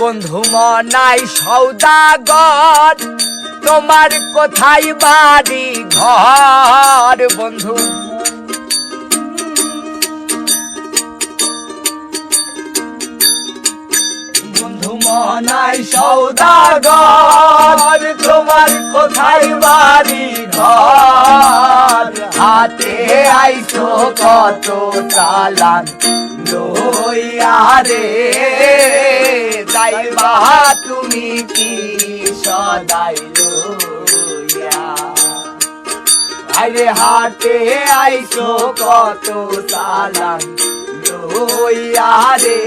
বন্ধু মনাই সৌদাগর, তোমার কোথায় বাড়ি ঘর, বন্ধু? বন্ধু মনাই সৌদাগর, তোমার কোথায় বাড়ি ঘর? হাতে আইছো কত চালান লইয়া রে। যাইবা তুমি কি সদাই লইয়া? আরে হাতে আইছো কত চালান লইয়া রে।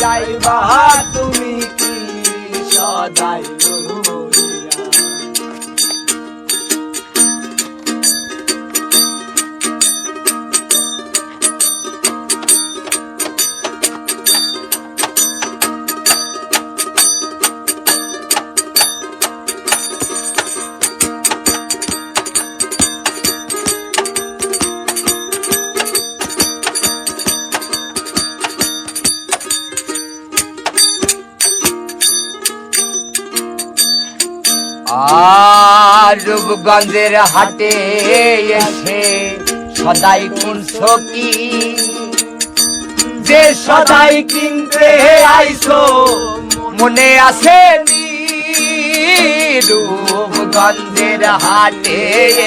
যাইবা তুমি কি সদাই আর রূপগঞ্জের হাটে এসে সদাই কোন সকি যে সদাই কিনতে আইছো মনে আছে রূপগঞ্জের হাটে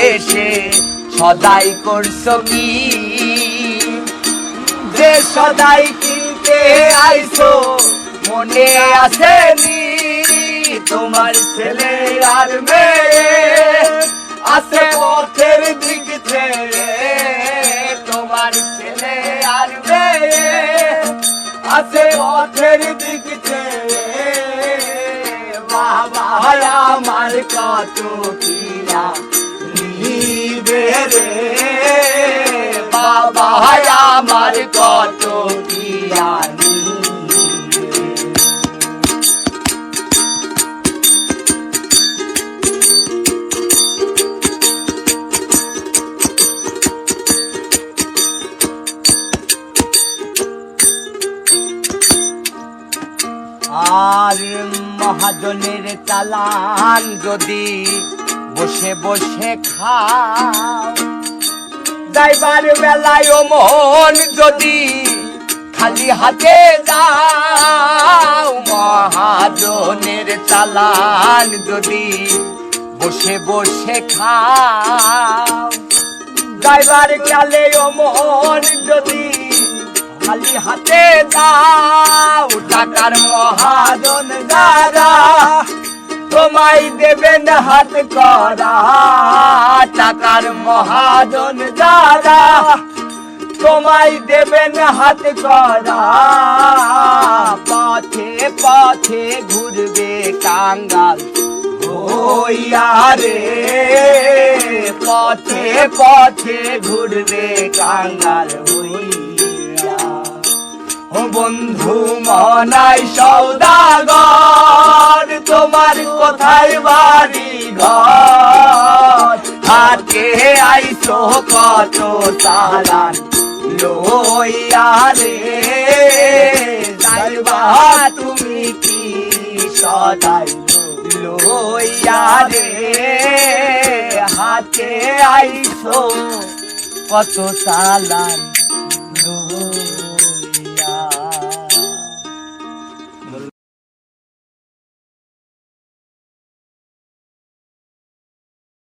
এসে সদাই করছ কি যে সদাই কিনতে আইছো মনে আছে নি তোমার ছেলে আর মেয়ে আছে পথের দিক তোমার ছেলে আর মেয়ে আছে পথের দিক ছেড়ে বাবা আমার কত কিনা নিবে রে। বাবা আমার কত কিনা আর মহাজনের চালান যদি বসে বসে খাও। যাইবার বেলায় মন যদি খালি হাতে যাও মহাজনের চালান যদি বসে বসে খাও। যাইবার ও মন যদি খালি হাতে দাও টাকার মহাজন দাদা তোমায় দেবেন হাত করা টাকার মহাজন দাদা তোমায় দেবেন হাত করা পথে পথে ঘুরবে কাঙ্গাল রে পথে পথে ঘুরবে কাঙ্গাল হইয়া বন্ধু মনাই সৌদাগর, তোমার কোথায় বাড়ি ঘর। হাতে আইছো কত তালান লইয়া যাইবা তুমি কি সদাই লইয়া রে? হাতে আইছো কত চালান